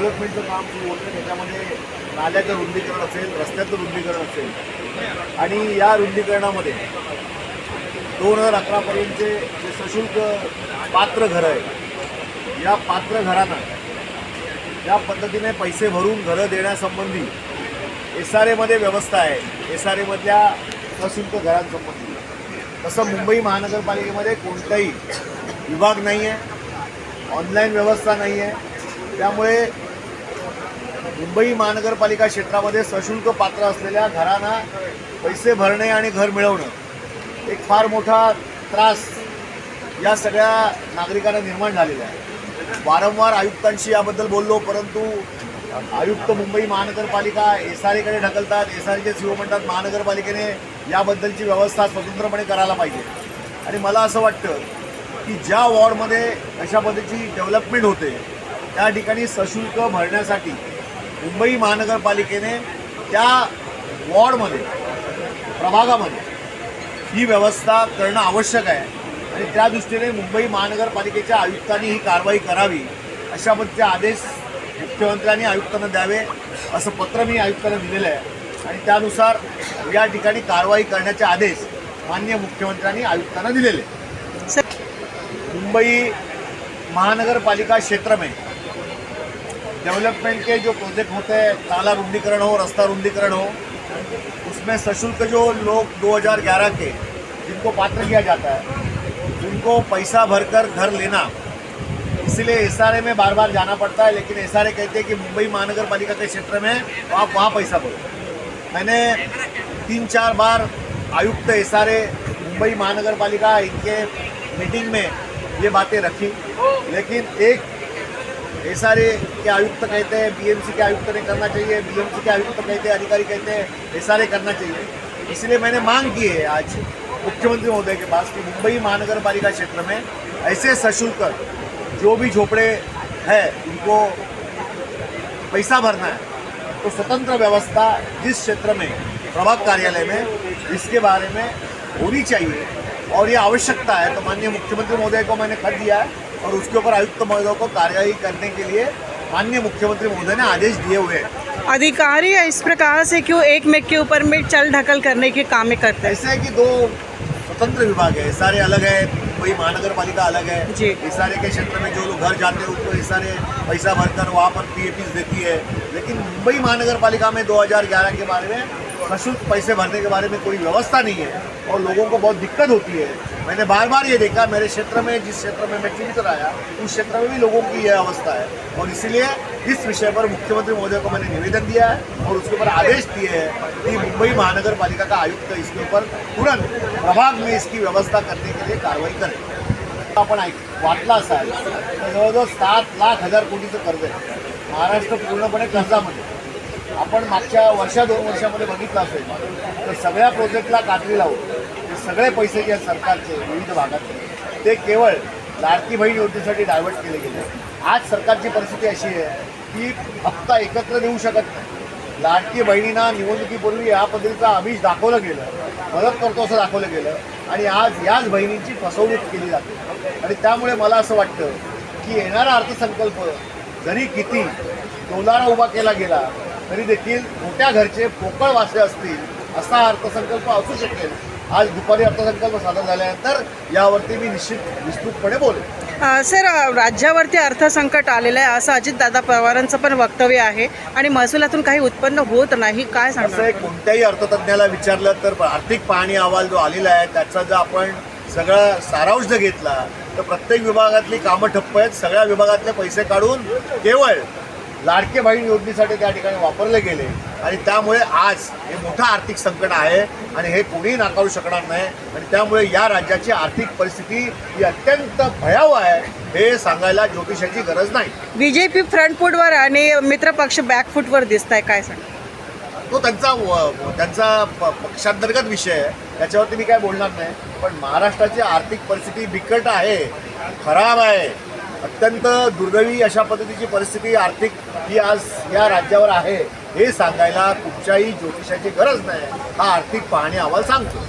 डेव्हलपमेंटचं काम सुरू होतं त्याच्यामध्ये नाल्याचं रुंदीकरण असेल रस्त्याचं रुंदीकरण असेल. आणि या रुंदीकरणामध्ये दोन हजार अकरापर्यंतचे जे सशुल्क पात्र घरं आहेत या पात्र घरांना या पद्धतीने पैसे भरून घरं देण्यासंबंधी एस आर एमध्ये व्यवस्था आहे. एस आर एमधल्या सशुल्क घरांसंबंधी. तसं मुंबई महानगरपालिकेमध्ये कोणताही विभाग नाही आहे ऑनलाईन व्यवस्था नाही आहे त्यामुळे मुंबई महानगरपालिका क्षेत्रामध्ये सशुल्क पात्र असलेल्या घरांना पैसे भरणे आणि घर मिळवणं एक फार मोठा त्रास या सगळ्या नागरिकांना निर्माण झालेला आहे. वारंवार आयुक्तांशी याबद्दल बोललो परंतु आयुक्त मुंबई महानगरपालिका एस आर एकडे ढकलतात. एस आर एचे सीओ म्हणतात महानगरपालिकेने याबद्दलची व्यवस्था स्वतंत्रपणे करायला पाहिजे. आणि मला असं वाटतं की ज्या वॉर्डमध्ये अशा पद्धतीची डेव्हलपमेंट होते त्या ठिकाणी सशुल्क भरण्यासाठी मुंबई महानगरपालिकेने त्या वॉर्डमध्ये प्रभागामध्ये ही व्यवस्था करणं आवश्यक आहे. आणि त्या दृष्टीने मुंबई महानगरपालिकेच्या आयुक्तांनी ही कारवाई करावी अशा पद्धतीचे आदेश मुख्यमंत्र्यांनी आयुक्तांना द्यावे असं पत्र मी आयुक्तांना दिलेलं आहे. आणि त्यानुसार या ठिकाणी कारवाई करण्याचे आदेश मान्य मुख्यमंत्र्यांनी आयुक्तांना दिलेले. मुंबई महानगरपालिका क्षेत्र में डेवलपमेंट के जो प्रोजेक्ट होते हैं नाला रुंदीकरण हो, रास्ता रुंदीकरण हो, उसमें सशुल्क जो लोग 2011 के, जिनको पात्र किया जाता है उनको पैसा भरकर घर लेना, इसीलिए एस में बार बार जाना पड़ता है, लेकिन एस कहते हैं कि मुंबई महानगर पालिका के क्षेत्र में आप वहाँ पैसा भरो। मैंने तीन चार बार आयुक्त एसआरए मुंबई महानगर पालिका इनके मीटिंग में ये बातें रखी, लेकिन एक एस के आयुक्त कहते हैं बीएमसी के आयुक्त ने करना चाहिए बीएमसी के आयुक्त कहते हैं, अधिकारी कहते हैं एस करना चाहिए। इसलिए मैंने मांग की है आज मुख्यमंत्री महोदय के पास कि मुंबई महानगर पालिका क्षेत्र में ऐसे सशुल्क जो भी झोपड़े है उनको पैसा भरना है तो स्वतंत्र व्यवस्था जिस क्षेत्र में, प्रभाग कार्यालय में, इसके बारे में होनी चाहिए। और ये आवश्यकता है तो माननीय मुख्यमंत्री महोदय को मैंने खत दिया है। और उसके ऊपर आयुक्त महोदय को कार्यवाही करने के लिए माननीय मुख्यमंत्री महोदय ने आदेश दिए हुए हैं। अधिकारी इस प्रकार से क्यों एक में के ऊपर में चल ढकल करने के काम करते हैं? ऐसा है कि दो स्वतंत्र विभाग है सारे अलग है मुंबई महानगर पालिका अलग है। जी। इसारे के क्षेत्र में जो लोग घर जाते हैं उनको इसारे पैसा भरकर वहाँ पर पी देती है। लेकिन मुंबई महानगर पालिका में 2011 के बारे में सशुल्क पैसे भरने के बारे में कोई व्यवस्था नहीं है और लोगों को बहुत दिक्कत होती है। मैंने बार बार ये देखा मेरे क्षेत्र में जिस क्षेत्र में मैं चुनित आया उस क्षेत्र में भी लोगों की यह अवस्था है। और इसीलिए इस विषय पर मुख्यमंत्री महोदय को मैंने निवेदन दिया है और उसके ऊपर आदेश दिए हैं कि मुंबई महानगर पालिका का आयुक्त इसके ऊपर तुरंत प्रभाग में इसकी व्यवस्था करने के लिए कार्रवाई करें। आपण ऐक वाटला असाल जवळजवळ सात लाख हजार कोटीचं कर्ज आहे। महाराष्ट्र पूर्णपणे कर्जामध्ये आपण मागच्या वर्षा दोन वर्षामध्ये बघितलं असेल तर सगळ्या प्रोजेक्टला कात्री लावून सगळे पैसे जे सरकारचे विविध भागातले ते केवळ लाडकी बहीण योजनेसाठी डायव्हर्ट केले गेले. आज सरकारची परिस्थिती अशी आहे की हप्ता एकत्र देऊ शकत नाही. लाडकी बहिणींना निवडणुकीपूर्वी या पद्धतीचा आमिष दाखवलं गेलं मदत करतो असं दाखवलं गेलं आणि आज याच बहिणींची फसवणूक केली जाते. आणि त्यामुळे मला असं वाटतं की येणारा अर्थसंकल्प जरी किती डोलारा उभा केला गेला तरी देखील मोठ्या घरचे पोकळ वासे असतील असा अर्थसंकल्प असू शकेल. आज दुपारी अर्थसंकल्प सादर झाल्यानंतर यावरती मी निश्चित विस्तृतपणे बोलेन. सर राज्यावरती अर्थसंकट आलेलं आहे असं अजितदादा पवारांचं पण वक्तव्य आहे आणि महसुलातून काही उत्पन्न होत नाही काय एक कोणत्याही अर्थतज्ञाला विचारलं तर आर्थिक पाहणी अहवाल जो आलेला आहे त्याचा जर आपण सगळा सारांश जर घेतला तर प्रत्येक विभागातली कामं ठप्प आहेत सगळ्या विभागातले पैसे काढून केवळ लाडके बहीण योजनेसाठी त्या ठिकाणी वापरले गेले आणि त्यामुळे आज हे मोठं आर्थिक संकट आहे आणि हे कोणीही नाकारू शकणार नाही आणि त्यामुळे या राज्याची आर्थिक परिस्थिती ही अत्यंत भयावह आहे हे सांगायला ज्योतिषाची गरज नाही. बीजेपी फ्रंटफूटवर आणि मित्रपक्ष बॅकफूटवर दिसत आहे काय सांग? तो त्यांचा त्यांचा पक्षांतर्गत विषय आहे. त्याच्यावरती मी काय बोलणार नाही. पण महाराष्ट्राची आर्थिक परिस्थिती बिकट आहे खराब आहे. अत्यंत दुर्दैवी अशा पद्धतीची परिस्थिती आर्थिक ही आज या राज्यावर आहे हे सांगायला कुठच्याही ज्योतिषाची गरज नाही. हा आर्थिक पाहणी अहवाल सांगतो.